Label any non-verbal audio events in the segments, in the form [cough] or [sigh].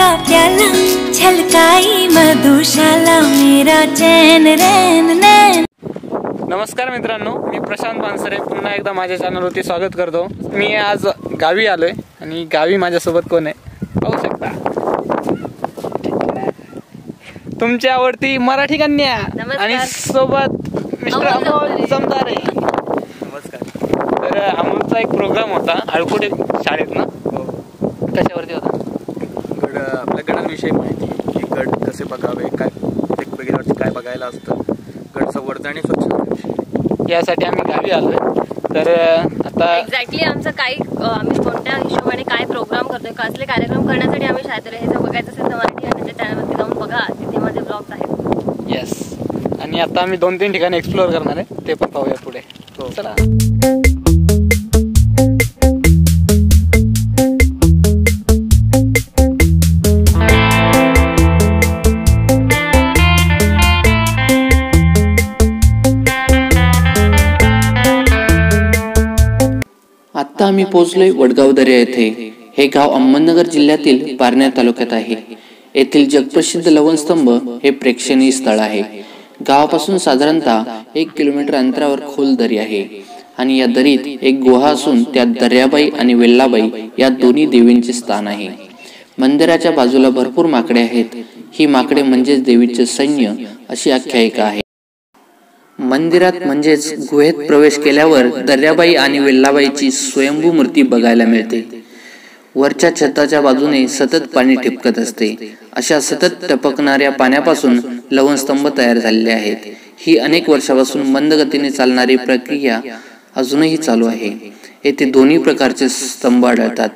प्याला? छलकाई मधुशाला मेरा चैन रैन नैन। नमस्कार मित्रांनो मी प्रशांत पानसरे पुन्हा एकदा माझ्या चॅनलवरती स्वागत करतो. मी आज गावी आलोय आणि गावी माझ्यासोबत कोण आहे? पाहू शकता. तुमच्या आवडती मराठी कन्या. आणि सोबत मिस्टर अमोल जमदारे. नमस्कार. तर अमोलचा एक प्रोग्राम होता आळकुटे शाळेत ना? कशावरती होता? गडांविषयी माहिती की गड कसे बघावे काय वेगवेगळ्यावरती काय बघायला असतं. गड संवर्धन आणि स्वच्छतेविषयी यासाठी आम्ही गावी आलोय. तर आता एक्झॅक्टली आमचं काही अं, आम्ही कोणत्या हिशोबाने काय प्रोग्राम करतोय कसले कार्यक्रम करण्यासाठी आम्ही शाळेत हे जर बघायचं असेल तर मराठी गाण्याच्या चॅनलवरती जाऊन बघा तिथे माझे ब्लॉग्स आहेत. येस आणि आता आम्ही दोन तीन ठिकाणी एक्सप्लोअर करणार आहे ते पण पाहूया पुढे. हो. चला. आत्ता आम्ही पोहोचलोय वडगाव दर्या येथे. हे गाव अहमदनगर जिल्ह्यातील पारनेर तालुक्यात आहे. येथील जगप्रसिद्ध लवणस्तंभ हे प्रेक्षणीय स्थळ आहे. गावापासून साधारणतः एक किलोमीटर अंतरावर खोल दरी आहे. आणि या दरीत एक गुहा असून त्यात दर्याबाई आणि वेल्लाबाई या दोन्ही देवींचे स्थान आहे. मंदिराच्या बाजूला भरपूर माकडे आहेत. ही माकडे म्हणजेच देवीचे सैन्य अशी आख्यायिका आहे. मंदिरात म्हणजेच गुहेत प्रवेश केल्यावर दर्याबाई आणि वेल्लाबाईची स्वयंभू मूर्ती बघायला मिळते. वरच्या छताच्या बाजूने सतत पाणी ठिपकत असते. अशा सतत टपकणाऱ्या पाण्यापासून लवणस्तंभ तयार झालेले आहेत. ही अनेक वर्षापासून मंद गतीने चालणारी प्रक्रिया अजूनही चालू आहे. येथे दोन्ही प्रकारचे स्तंभ आढळतात.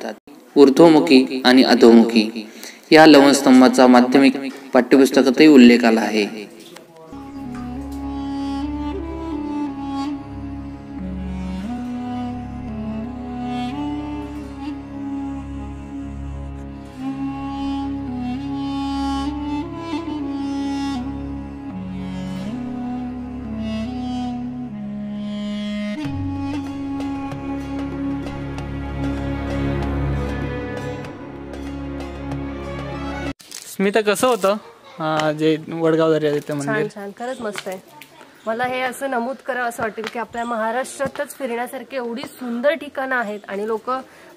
ऊर्ध्वमुखी आणि अधोमुखी. या लवणस्तंभाचा माध्यमिक पाठ्यपुस्तकातही उल्लेख आला आहे. स्मिता कसं होतं अं, जे वडगाव दर्या ते छान मंदिर. छान. खरंच मस्त आहे. मला हे असं नमूद करावं असं वाटेल की आपल्या महाराष्ट्रातच फिरण्यासारखी एवढी सुंदर ठिकाणं आहेत आणि लोक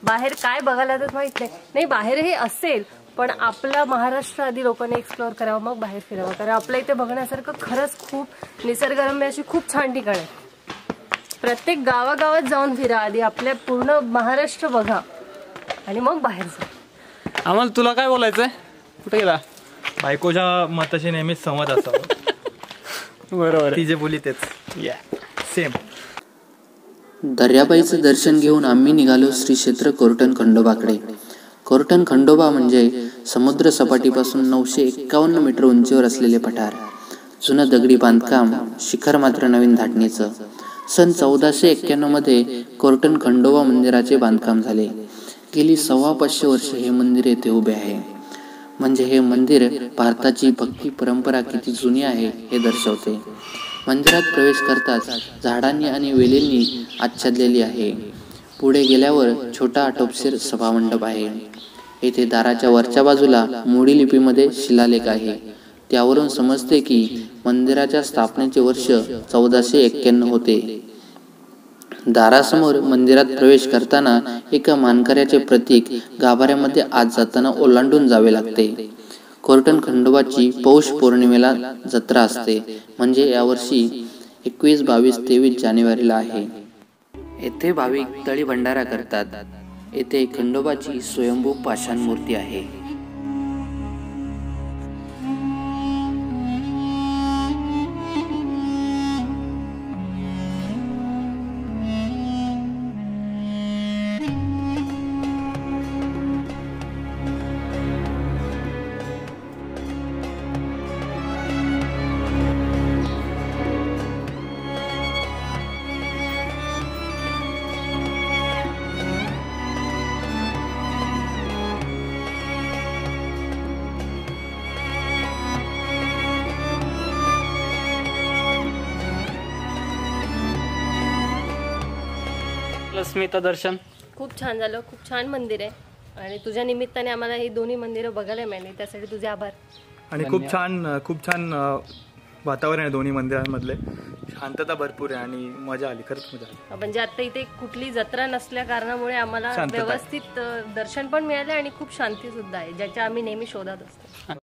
बाहेर काय बघायला जातात माहीत नाही. नाही बाहेरही असेल पण आपला महाराष्ट्र आधी लोकांनी एक्सप्लोअर करावं मग बाहेर फिरावं. कारण आपल्या इथे बघण्यासारखं खरंच खूप निसर्गरम्य अशी खूप छान ठिकाणं आहेत. प्रत्येक गावागावात जाऊन फिरा आधी आपल्या पूर्ण महाराष्ट्र बघा आणि मग बाहेर जा. आम्हाला तुला काय बोलायचंय? कुठे गेला? बायकोच्या मताशी नेहमीच संवाद असावा [laughs] बरोबर ती जे बोली तेच. या सेम दर्याबाईचं दर्शन घेऊन आम्ही निघालो श्री क्षेत्र कोर्टन खंडोबाकडे. कोर्टन खंडोबा म्हणजे समुद्र सपाटीपासून नऊशे एक्कावन्न मीटर उंचीवर असलेले पठार. जुनं दगडी बांधकाम शिखर मात्र नवीन धाटणीचं. सन चौदाशे एक्क्याण्णवमध्ये कोर्टन खंडोबा मंदिराचे बांधकाम झाले. गेली सव्वा पाचशे वर्ष हे मंदिर येथे उभे आहे. म्हणजे हे मंदिर भारताची भक्ती परंपरा किती जुनी आहे हे दर्शवते. मंदिरात प्रवेश करताच झाडांनी आणि वेलींनी आच्छादलेली आहे. पुढे गेल्यावर छोटा आटोपशीर सभामंडप आहे. येथे दाराच्या वरच्या बाजूला मोडी लिपीमध्ये शिलालेख आहे. त्यावरून समजते की मंदिराच्या स्थापनेचे वर्ष चौदाशे एक्क्याण्णव होते. दारासमोर मंदिरात प्रवेश करताना एका मानकऱ्याचे प्रतीक गाभाऱ्यामध्ये आत जाताना ओलांडून जावे लागते. कोर्टन खंडोबाची पौष पौर्णिमेला जत्रा असते. म्हणजे यावर्षी एकवीस बावीस तेवीस जानेवारीला आहे. येथे भाविक तळी भंडारा करतात. येथे खंडोबाची स्वयंभू पाषाण मूर्ती आहे. स्मिता दर्शन. खूप छान झालं खूप छान मंदिर आहे. आणि तुझ्या निमित्ताने आम्हाला ही दोन्ही मंदिरं बघायला मिळाली. त्यासाठी तुझे आभार. आणि खूप छान खूप छान वातावरण आहे दोन्ही मंदिरांमधले. शांतता भरपूर आहे आणि मजा आली खरंच मजा आली. म्हणजे आता इथे कुठली जत्रा नसल्या कारणामुळे आम्हाला. व्यवस्थित दर्शन पण मिळाले आणि खूप शांती सुद्धा आहे ज्याच्या आम्ही नेहमी शोधात असतो.